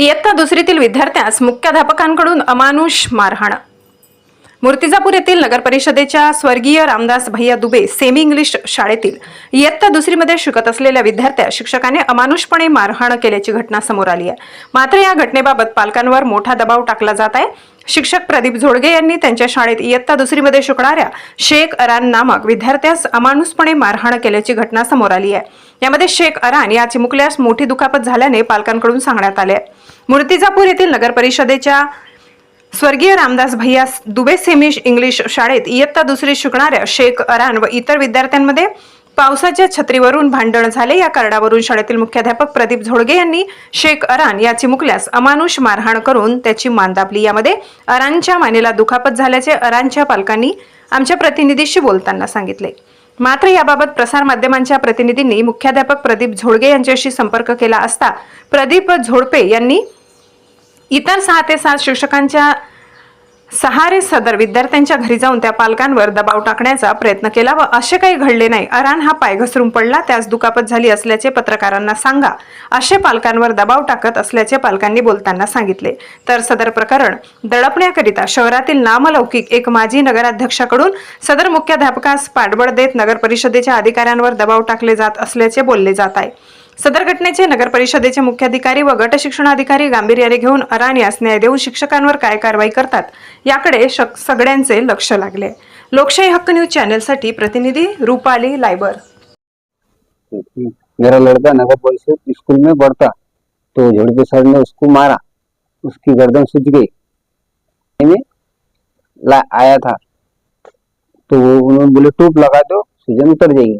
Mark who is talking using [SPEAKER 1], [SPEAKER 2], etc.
[SPEAKER 1] इयत्ता दुसरीतील विद्यार्थ्यास मुख्याध्यापकांकडून अमानुष मारहाण मूर्तिजापूर येथील नगर परिषदेच्या स्वर्गीय रामदास भैया दुबे सेमी इंग्लिश शाळेतील इयत्ता दुसरीमध्ये शिकत असलेल्या विद्यार्थ्या शिक्षकाने अमानुषपणे मारहाण केल्याची घटना समोर आली आहे. मात्र या घटनेबाबत पालकांवर मोठा दबाव टाकला जात आहे. शिक्षक प्रदीप झोडगे यांनी त्यांच्या शाळेत इयत्ता दुसरीमध्ये शिकणाऱ्या शेख अरान नामक विद्यार्थ्यास अमानुषपणे मारहाण केल्याची घटना समोर आली आहे. यामध्ये शेख अरान या चिमुकल्यास मोठी दुखापत झाल्याने पालकांकडून सांगण्यात आले आहे. मूर्तिजापूर येथील नगर परिषदेच्या स्वर्गीय रामदास भैया दुबे सेमी इंग्लिश शाळेत इयत्ता दुसरी शिकणाऱ्या शेख अरान व इतर विद्यार्थ्यांमध्ये पावसाच्या छत्रीवरून भांडण झाले. या कारणावरून शाळेतील मुख्याध्यापक प्रदीप झोडगे यांनी शेख अरान या चिमुकल्यास अमानुष मारहाण करून त्याची मान दाबली यामध्ये अरानच्या मानेला दुखापत झाल्याचे अरानच्या पालकांनी आमच्या प्रतिनिधीशी बोलताना सांगितले. मात्र याबाबत प्रसारमाध्यमांच्या प्रतिनिधींनी मुख्याध्यापक प्रदीप झोडगे यांच्याशी संपर्क केला असता प्रदीप झोडपे यांनी इतर सहा ते सात शिक्षकांच्या सहारे सदर विद्यार्थ्यांच्या घरी जाऊन त्या पालकांवर दबाव टाकण्याचा प्रयत्न केला व असे काही घडले नाही. अरान हा पाय घसरून पडला त्यास दुखापत झाली असल्याचे पत्रकारांना सांगा. असे पालकांवर दबाव टाकत असल्याचे पालकांनी बोलताना सांगितले. तर सदर प्रकरण दडपण्याकरिता शहरातील नामलौकिक एक माजी नगराध्यक्षाकडून सदर मुख्याध्यापकास पाठबळ देत नगर परिषदेच्या अधिकाऱ्यांवर दबाव टाकले जात असल्याचे बोलले जात आहे. सदर घटनेचे नगर परिषदेचे मुख्याधिकारी व गट शिक्षणाधिकारी गांभीर्याने घेऊन अरान यास न्याय देऊन शिक्षकांवर काय कारवाई करतात याकडे शक- सगळ्यांचे लक्ष लागले. लोकशाही हक्क न्यूज चॅनेलसाठी प्रतिनिधी रुपाली लायबर.
[SPEAKER 2] मेरा लड़का नगर परिषद स्कूल में पढ़ता तो झड़के सर ने उसको मारा उसकी गर्दन सूझ गई। में ला आया था तो उन्होंने बोले टूप लगा दो सूजन उतर जाएगी